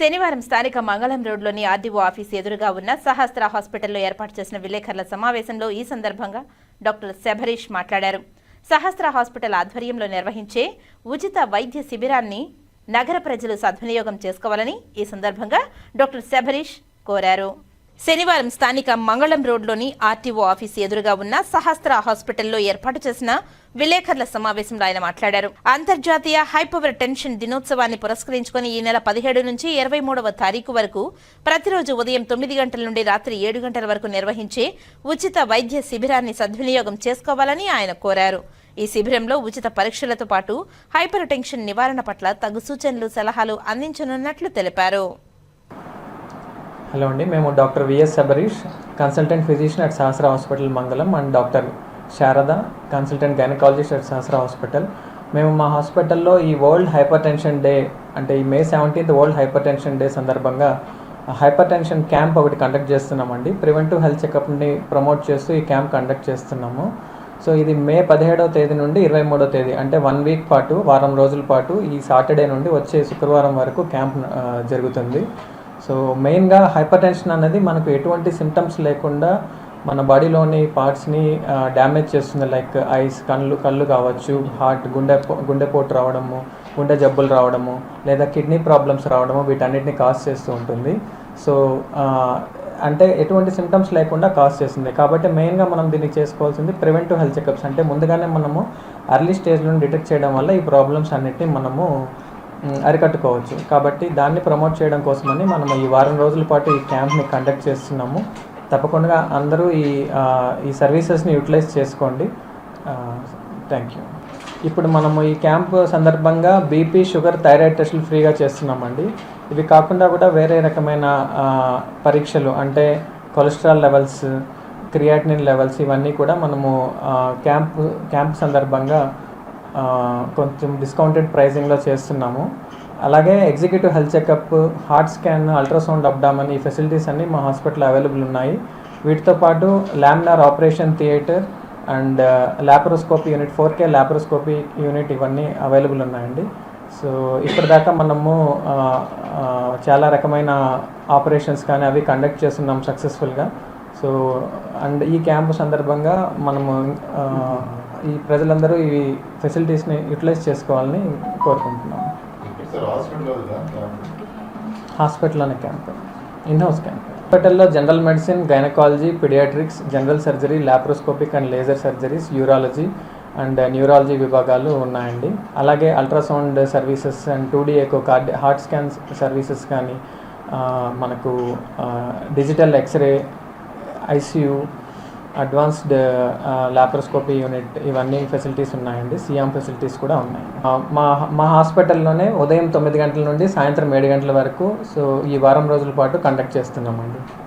శనివారం స్థానిక మంగళం రోడ్లోని ఆర్డీఓ ఆఫీస్ ఎదురుగా ఉన్న సహస్ర హాస్పిటల్లో ఏర్పాటు చేసిన విలేకరుల సమావేశంలో ఈ సందర్భంగా డాక్టర్ శబరీష్ మాట్లాడారు. సహస్ర హాస్పిటల్ ఆధ్వర్యంలో నిర్వహించే ఉచిత వైద్య శిబిరాన్ని నగర ప్రజలు సద్వినియోగం చేసుకోవాలని ఈ సందర్భంగా డాక్టర్ శబరీష్ కోరారు. శనివారం స్థానిక మంగళం రోడ్లోని ఆర్టీఓ ఆఫీస్ ఎదురుగా ఉన్న సహస్ర హాస్పిటల్లో ఏర్పాటు చేసిన విలేకరుల సమావేశంలో ఆయన మాట్లాడారు. అంతర్జాతీయ హైపవర్ టెన్షన్ దినోత్సవాన్ని పురస్కరించుకొని ఈ నెల పదిహేడు నుంచి ఇరవై మూడవ తారీఖు వరకు ప్రతిరోజు ఉదయం తొమ్మిది గంటల నుండి రాత్రి ఏడు గంటల వరకు నిర్వహించే ఉచిత వైద్య శిబిరాన్ని సద్వినియోగం చేసుకోవాలని ఆయన కోరారు. ఈ శిబిరంలో ఉచిత పరీక్షలతో పాటు హైపర్ టెన్షన్ నివారణ పట్ల తగు సూచనలు సలహాలు అందించనున్నట్లు తెలిపారు. హలో అండి మేము doctor VS Sabarish consultant physician at Sahasra hospital Mangalam and doctor Sharada consultant gynaecologist at Sahasra hospital మేము మా హాస్పిటల్లో ఈ వరల్డ్ హైపర్ టెన్షన్ డే అంటే ఈ May seventeenth world hypertension day సందర్భంగా హైపర్ టెన్షన్ క్యాంప్ ఒకటి కండక్ట్ చేస్తున్నామండి. ప్రివెంటివ్ హెల్త్ చెకప్ని ప్రమోట్ చేస్తూ ఈ క్యాంప్ కండక్ట్ చేస్తున్నాము. సో ఇది మే పదిహేడవ తేదీ నుండి ఇరవై మూడో తేదీ అంటే వన్ వీక్ పాటు వారం రోజుల పాటు ఈ సాటర్డే నుండి వచ్చే శుక్రవారం వరకు క్యాంప్ జరుగుతుంది. సో మెయిన్గా హైపర్ టెన్షన్ అనేది మనకు ఎటువంటి సిమ్టమ్స్ లేకుండా మన బాడీలోని పార్ట్స్ని డ్యామేజ్ చేస్తుంది. లైక్ ఐస్ కళ్ళు కళ్ళు కావచ్చు హార్ట్ గుండె గుండెపోటు రావడము గుండె జబ్బులు రావడము లేదా కిడ్నీ ప్రాబ్లమ్స్ రావడము వీటన్నిటిని కాజ్ చేస్తూ ఉంటుంది. సో అంటే ఎటువంటి సిమ్టమ్స్ లేకుండా కాజ్ చేస్తుంది. కాబట్టి మెయిన్గా మనం దీనికి చేసుకోవాల్సింది ప్రివెంటివ్ హెల్త్ చెకప్స్. అంటే ముందుగానే మనము అర్లీ స్టేజ్లో డిటెక్ట్ చేయడం వల్ల ఈ ప్రాబ్లమ్స్ అన్నిటిని మనము అరికట్టుకోవచ్చు. కాబట్టి దాన్ని ప్రమోట్ చేయడం కోసమని మనం ఈ వారం రోజుల పాటు ఈ క్యాంప్ని కండక్ట్ చేస్తున్నాము. తప్పకుండా అందరూ ఈ ఈ సర్వీసెస్ని యూటిలైజ్ చేసుకోండి. Thank you. ఇప్పుడు మనము ఈ క్యాంప్ సందర్భంగా బీపీ షుగర్ థైరాయిడ్ టెస్టులు ఫ్రీగా చేస్తున్నామండి. ఇవి కాకుండా కూడా వేరే రకమైన పరీక్షలు అంటే కొలెస్ట్రాల్ లెవెల్స్ క్రియాటినిన్ లెవెల్స్ ఇవన్నీ కూడా మనము క్యాంప్ క్యాంప్ సందర్భంగా కొంచెం డిస్కౌంటెడ్ ప్రైజింగ్లో చేస్తున్నాము. అలాగే executive health checkup heart scan ultrasound abdomen ఈ ఫెసిలిటీస్ అన్నీ మా హాస్పిటల్ అవైలబుల్ ఉన్నాయి. వీటితో పాటు laminar operation theatre and laparoscopy unit four K laparoscopy unit ఇవన్నీ అవైలబుల్ ఉన్నాయండి. సో ఇప్పటిదాకా మనము చాలా రకమైన ఆపరేషన్స్ కానీ అవి కండక్ట్ చేస్తున్నాం సక్సెస్ఫుల్గా. సో అండ్ ఈ క్యాంపు సందర్భంగా మనము ఈ ప్రజలందరూ ఈ ఫెసిలిటీస్ని యూటిలైజ్ చేసుకోవాలని కోరుకుంటున్నాం. హాస్పిటల్లోనే క్యాంప్. In house camp. హాస్పిటల్లో general medicine gynaecology paediatrics general surgery laparoscopic and laser surgeries urology and neurology విభాగాలు ఉన్నాయండి. అలాగే ultrasound services and two D echo cardi heart scan services కానీ మనకు digital x ray ICU advanced laparoscopy unit ఇవన్నీ facilities ఉన్నాయండి. CM facilities కూడా ఉన్నాయి. మా మా హాస్పిటల్లోనే ఉదయం తొమ్మిది గంటల నుండి సాయంత్రం ఏడు గంటల వరకు సో ఈ వారం రోజుల పాటు కండక్ట్ చేస్తున్నామండి.